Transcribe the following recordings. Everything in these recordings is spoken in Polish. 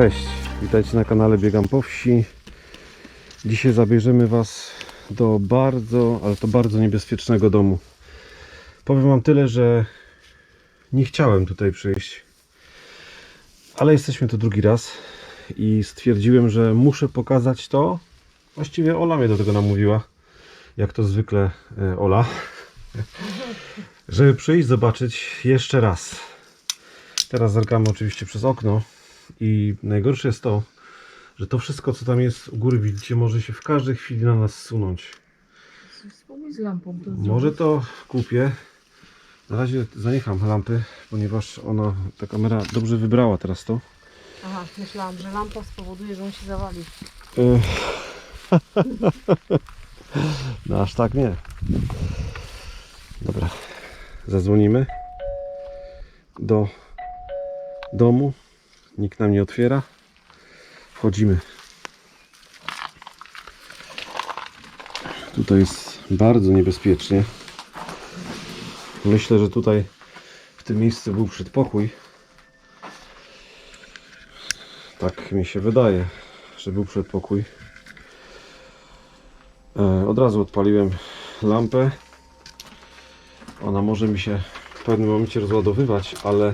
Cześć, witajcie na kanale Biegam po wsi. Dzisiaj zabierzemy Was do bardzo, ale to bardzo niebezpiecznego domu. Powiem Wam tyle, że nie chciałem tutaj przyjść, ale jesteśmy tu drugi raz i stwierdziłem, że muszę pokazać to. Właściwie Ola mnie do tego namówiła, jak to zwykle e, Ola, żeby przyjść, zobaczyć jeszcze raz. Teraz zerkamy oczywiście przez okno i najgorsze jest to, że to wszystko co tam jest u góry widzicie może się w każdej chwili na nas sunąć. Spróbuj z lampą to Może to kupię. Na razie zaniecham lampy, ponieważ ona, ta kamera dobrze wybrała teraz to. Aha, myślałam, że lampa spowoduje, że on się zawali. No aż tak nie. Dobra. Zadzwonimy do domu. Nikt nam nie otwiera. Wchodzimy. Tutaj jest bardzo niebezpiecznie. Myślę, że tutaj w tym miejscu był przedpokój. Tak mi się wydaje, że był przedpokój. E, Od razu odpaliłem lampę. Ona może mi się w pewnym momencie rozładowywać, ale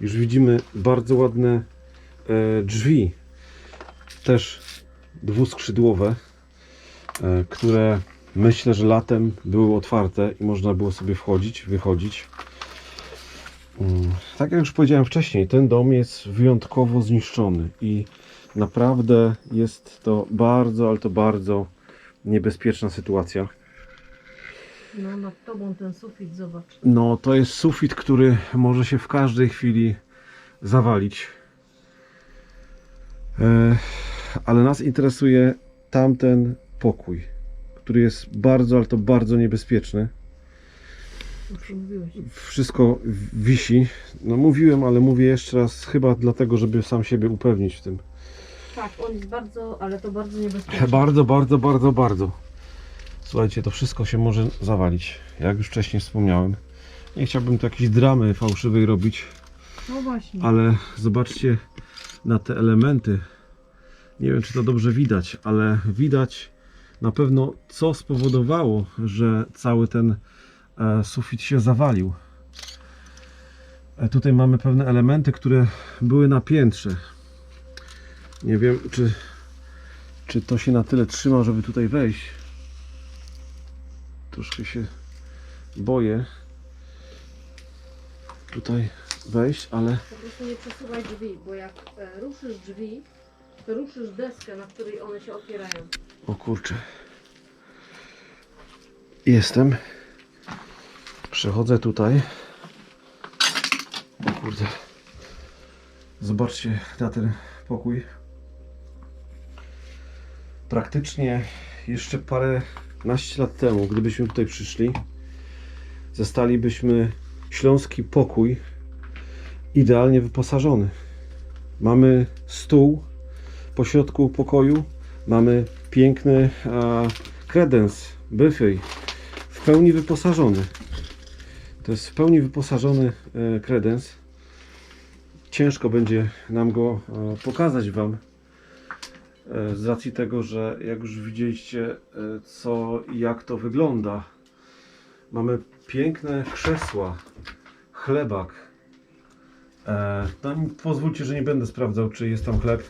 już widzimy bardzo ładne drzwi. Też dwuskrzydłowe, e, które myślę, że latem były otwarte i można było sobie wchodzić, wychodzić. Mm, Tak jak już powiedziałem wcześniej, ten dom jest wyjątkowo zniszczony i naprawdę jest to bardzo, ale to bardzo niebezpieczna sytuacja. No nad tobą ten sufit, zobacz. No, to jest sufit, który może się w każdej chwili zawalić. E, ale nas interesuje tamten pokój, który jest bardzo, ale to bardzo niebezpieczny. Wszystko wisi. No, mówiłem, ale mówię jeszcze raz, chyba dlatego, żeby sam siebie upewnić w tym. Tak, on jest bardzo, ale to bardzo niebezpieczny. Bardzo, bardzo, bardzo, bardzo. Słuchajcie, to wszystko się może zawalić. Jak już wcześniej wspomniałem. Nie chciałbym tu jakiejś dramy fałszywej robić, No właśnie. ale zobaczcie na te elementy. Nie wiem, czy to dobrze widać, ale widać na pewno, co spowodowało, że cały ten e, sufit się zawalił. E, tutaj mamy pewne elementy, które były na piętrze. Nie wiem, czy, czy to się na tyle trzyma, żeby tutaj wejść. Troszkę się boję tutaj wejść, ale Po prostu nie przesuwaj drzwi, bo jak e, ruszysz drzwi, to ruszysz deskę, na której one się otwierają. O kurczę. Jestem. Przechodzę tutaj. O kurde. Zobaczcie na ten pokój. Praktycznie jeszcze parę naście lat temu, gdybyśmy tutaj przyszli, zastalibyśmy śląski pokój idealnie wyposażony. Mamy stół po środku pokoju, Mamy piękny kredens, buffet, w pełni wyposażony. To jest w pełni wyposażony e, kredens. Ciężko będzie nam go e, pokazać Wam. E, z racji tego, że jak już widzieliście, co i jak to wygląda. Mamy piękne krzesła, chlebak. E, no, pozwólcie, że nie będę sprawdzał, czy jest tam chleb.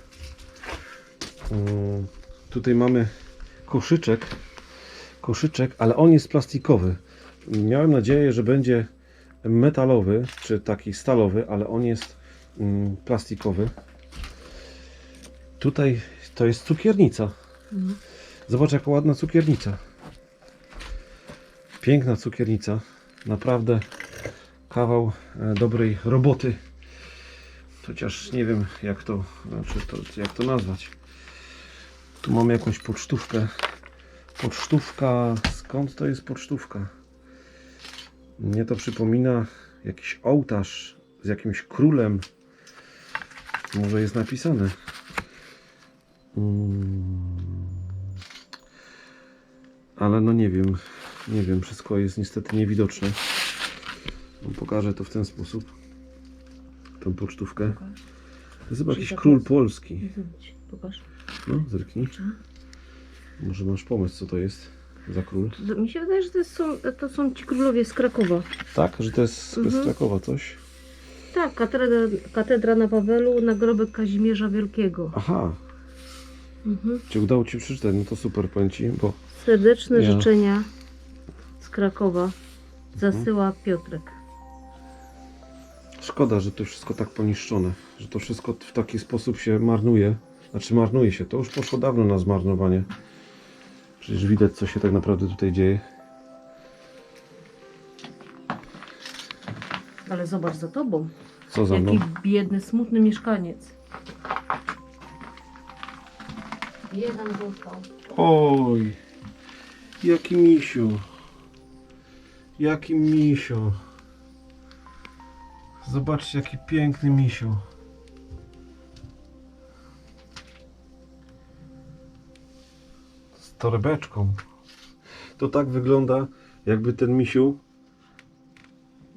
Mm, Tutaj mamy koszyczek, koszyczek, ale on jest plastikowy. Miałem nadzieję, że będzie metalowy, czy taki stalowy, ale on jest mm, plastikowy. Tutaj to jest cukiernica. Zobacz, jaka ładna cukiernica. Piękna cukiernica. Naprawdę kawał e, dobrej roboty. Chociaż nie wiem, jak to, znaczy to, jak to nazwać. Tu mamy jakąś pocztówkę. Pocztówka. Skąd to jest pocztówka? Mnie to przypomina jakiś ołtarz z jakimś królem. Może jest napisane. Mm. Ale no nie wiem. Nie wiem, wszystko jest niestety niewidoczne. No, Pokażę to w ten sposób. Tą pocztówkę. To jest chyba jakiś tak król jest. polski. Zobacz, Pokaż. No, zerknij. Może masz pomysł, co to jest za król? To- Mi się wydaje, że to są, to są ci królowie z Krakowa. Tak, że to jest Mhm. z Krakowa coś? Tak, katedra, katedra na Wawelu, nagrobek Kazimierza Wielkiego. Aha, Mhm. czy udało Ci przeczytać? No to super, powiem Ci, bo Serdeczne Ja. życzenia z Krakowa zasyła Piotrek. Szkoda, że to wszystko tak poniszczone, że to wszystko w taki sposób się marnuje. Znaczy marnuje się, to już poszło dawno na zmarnowanie. Przecież widać, co się tak naprawdę tutaj dzieje. Ale zobacz za tobą. Co za mną? Jaki biedny, smutny mieszkaniec. Jeden został. Oj, jaki misiu. Jaki misio. Zobaczcie, jaki piękny misio. Z torebeczką. To tak wygląda, jakby ten misiu,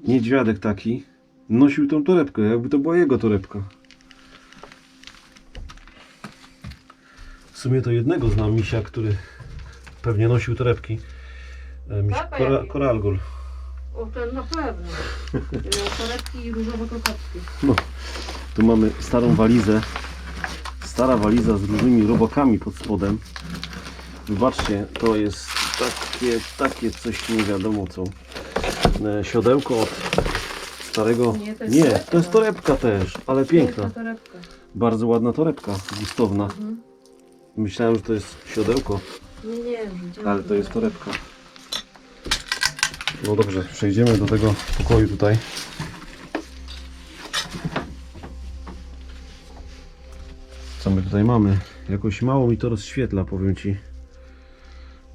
niedźwiadek taki, nosił tą torebkę, jakby to była jego torebka. W sumie to jednego znam misia, który pewnie nosił torebki. E, Miś Kora? Koralgul. O, ten na pewno. Miał torebki i różowo-krokowskie. No, tu mamy starą walizę. Stara waliza z różnymi robakami pod spodem. Zobaczcie, to jest takie, takie coś nie wiadomo co. E, Siodełko od starego. Nie, to jest Nie, torebka. to jest torebka też, ale piękna. torebka. Bardzo ładna torebka, gustowna. Mhm. Myślałem, że to jest siodełko. Nie, nie. Ale to jest torebka. No dobrze, przejdziemy do tego pokoju tutaj. Co my tutaj mamy? Jakoś mało mi to rozświetla, powiem Ci.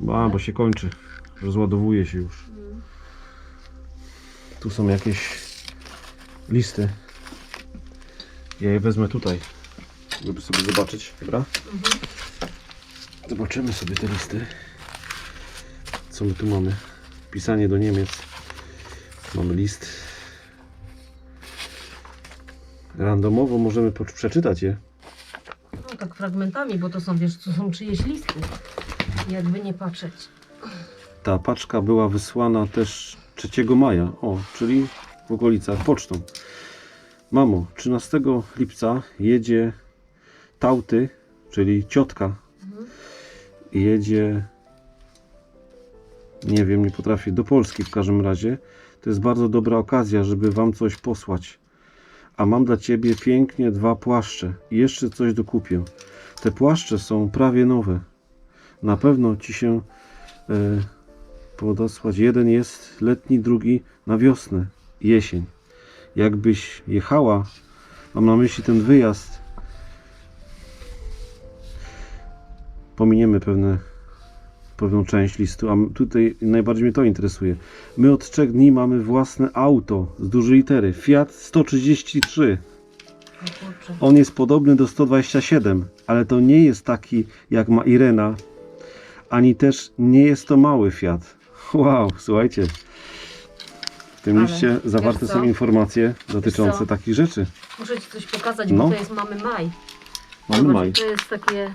Ba, bo się kończy. Rozładowuje się już. Tu są jakieś listy. Ja je wezmę tutaj, żeby sobie zobaczyć, dobra? Zobaczymy sobie te listy. Co my tu mamy? Pisanie do Niemiec. Mamy list. Randomowo możemy przeczytać je. No tak fragmentami, bo to są, wiesz, to są czyjeś listy. Jakby nie patrzeć. Ta paczka była wysłana też 3 maja, o, czyli w okolicach pocztą. Mamo, 13 lipca jedzie Tauty, czyli ciotka. Jedzie, nie wiem, nie potrafię, do Polski w każdym razie. To jest bardzo dobra okazja, żeby Wam coś posłać. A mam dla Ciebie pięknie dwa płaszcze i jeszcze coś dokupię. Te płaszcze są prawie nowe. Na pewno Ci się e, podosłać. Jeden jest letni, drugi na wiosnę, jesień. Jakbyś jechała, mam na myśli ten wyjazd, pominiemy pewne, pewną część listu, a tutaj najbardziej mnie to interesuje. My od trzech dni mamy własne auto z dużej litery, Fiat 133. O kurczę. On jest podobny do 127, ale to nie jest taki jak ma Irena, ani też nie jest to mały Fiat. Wow, słuchajcie. W tym Ale liście zawarte są informacje dotyczące co? takich rzeczy. Muszę Ci coś pokazać, No. bo to jest Mamy Maj. Mamy Zobacz, maj. To jest takie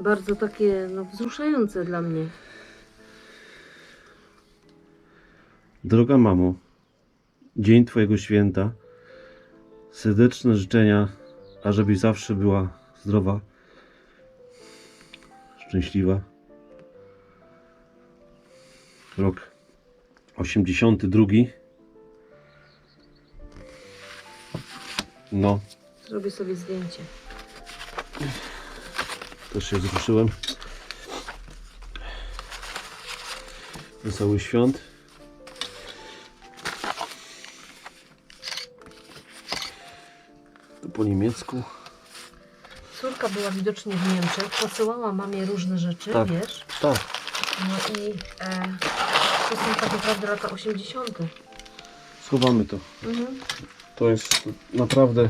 bardzo takie no, wzruszające dla mnie. Droga mamo, dzień Twojego święta. Serdeczne życzenia, ażebyś zawsze była zdrowa, szczęśliwa. Rok 82. No, Zrobię sobie zdjęcie. Też się wzruszyłem. Wesołych świąt. To po niemiecku. Córka była widocznie w Niemczech, posyłała mamie różne rzeczy, Tak. wiesz? Tak. No i e, to są tak naprawdę lata 80. Schowamy to. Mhm. To jest naprawdę,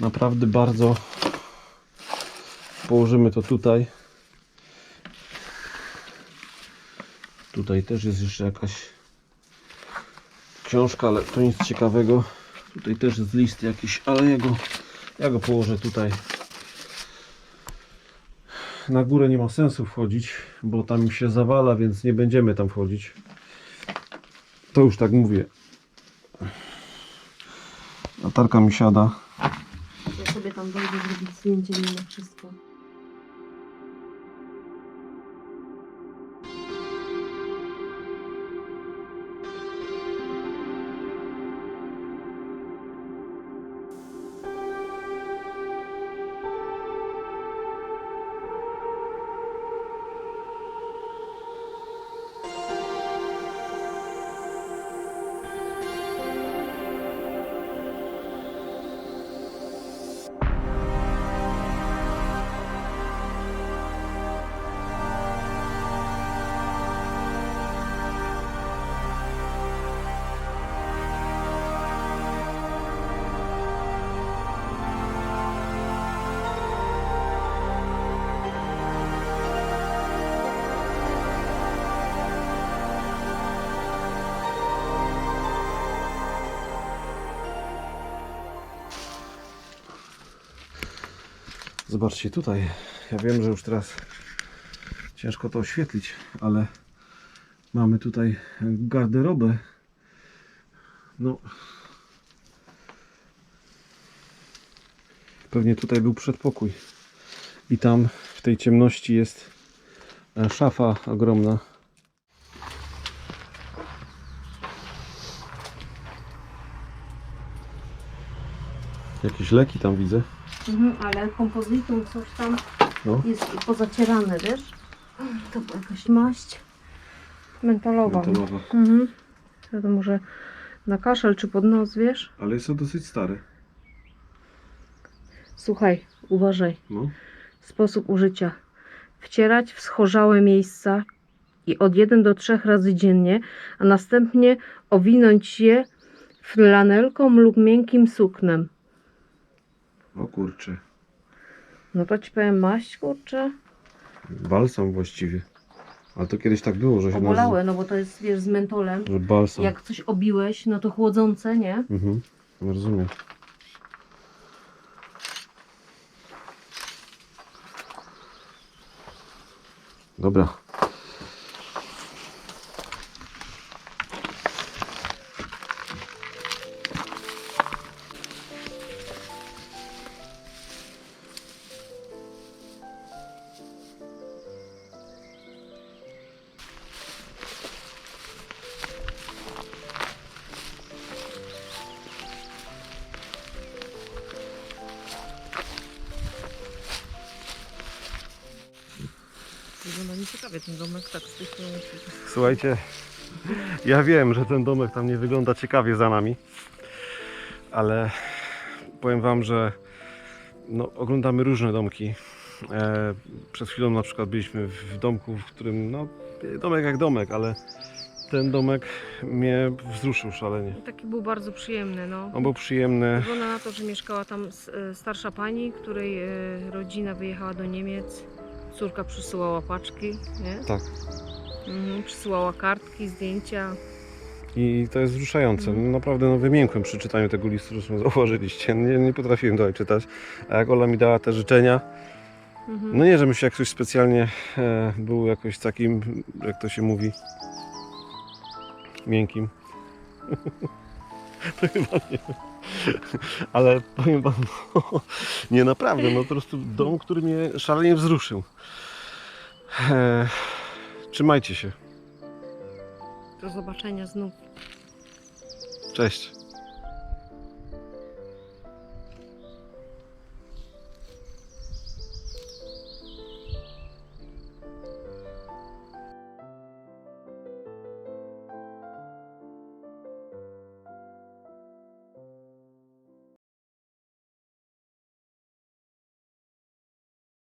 naprawdę bardzo. Położymy to tutaj. Tutaj też jest jeszcze jakaś książka, ale to nic ciekawego. Tutaj też jest list jakiś, ale ja go, ja go położę tutaj. Na górę nie ma sensu wchodzić, bo tam się zawala, więc nie będziemy tam wchodzić. To już tak mówię. Latarka mi siada. Ja sobie tam dojdę zrobić zdjęcie mimo wszystko. Zobaczcie tutaj. Ja wiem, że już teraz ciężko to oświetlić, ale mamy tutaj garderobę. No. Pewnie tutaj był przedpokój. I tam w tej ciemności jest e, szafa ogromna. Jakieś leki tam widzę. Mhm, ale kompozytum coś tam No. jest pozacierane, wiesz? To była jakaś maść mentolowa. Metalowa. Mhm. To może na kaszel czy pod nos, wiesz? Ale jest to dosyć stare. Słuchaj, uważaj. No. Sposób użycia. Wcierać w schorzałe miejsca i od 1 do 3 razy dziennie, a następnie owinąć je flanelką lub miękkim suknem. O kurczę. No to ci powiem maść, kurczę. Balsam właściwie. Ale to kiedyś tak było, że się Obolałe, no bo to jest, wiesz, z mentolem. Że balsam. Jak coś obiłeś, no to chłodzące, nie? Mhm. Rozumiem. Dobra. Ciekawie ten domek, tak z tej strony. Słuchajcie, ja wiem, że ten domek tam nie wygląda ciekawie za nami, ale powiem Wam, że no, oglądamy różne domki. E, przed chwilą na przykład byliśmy w domku, w którym, no, domek jak domek, ale ten domek mnie wzruszył szalenie. Taki był bardzo przyjemny, no. On był przyjemny. Wygląda na to, że mieszkała tam e, starsza pani, której e, rodzina wyjechała do Niemiec. Córka przysyłała paczki, nie? Tak. Mhm, przysyłała kartki, zdjęcia. I to jest wzruszające. Mhm. Naprawdę no, wymiękłem przy czytaniu tego listu, zresztą zauważyliście. Nie, nie potrafiłem dalej czytać. A jak Ola mi dała te życzenia, Mhm. no nie, żebym się jakoś specjalnie e, był jakoś takim, jak to się mówi, miękkim. to chyba nie. Ale powiem wam, no, nie naprawdę, no po prostu dom, który mnie szalenie wzruszył. Trzymajcie się. Do zobaczenia znów. Cześć.